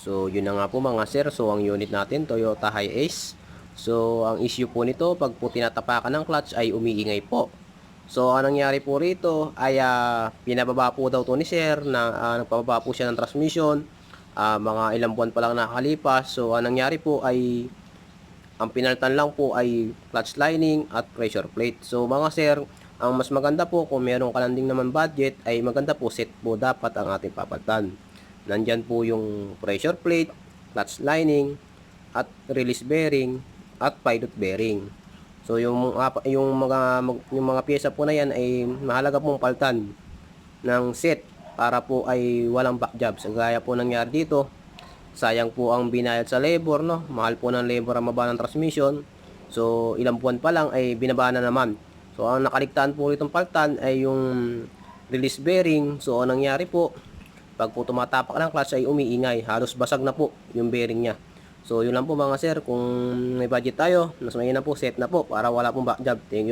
So, yun na nga po mga sir. So, ang unit natin, Toyota Hiace. So, ang issue po nito, pag po tinatapakan ng clutch ay umiingay po. So, anong nangyari po rito ay ah, pinababa po daw to ni sir na ah, nagpababa po siya ng transmission. Ah, mga ilang buwan pa lang nakakalipas. So, anong nangyari po ay ang pinalitan lang po ay clutch lining at pressure plate. So mga sir, ang mas maganda po kung meron ka lang din naman budget ay maganda po set po dapat ang ating papalitan. Nandyan po yung pressure plate, clutch lining, at release bearing, at pilot bearing. So yung yung mga yung mga piyesa po na yan ay mahalaga pong palitan ng set para po ay walang back jobs. Gaya po nangyari dito, sayang po ang binayad sa labor, no? Mahal po ng labor ang maba ng transmission. So, ilang buwan pa lang ay binaba na naman. So, ang nakaligtaan po itong paltan ay yung release bearing. So, ang nangyari po, pag po tumatapak ng clutch ay umiingay. Halos basag na po yung bearing niya. So, yun lang po mga sir. Kung may budget tayo, mas may na po, set na po para wala pong back job. Thank you.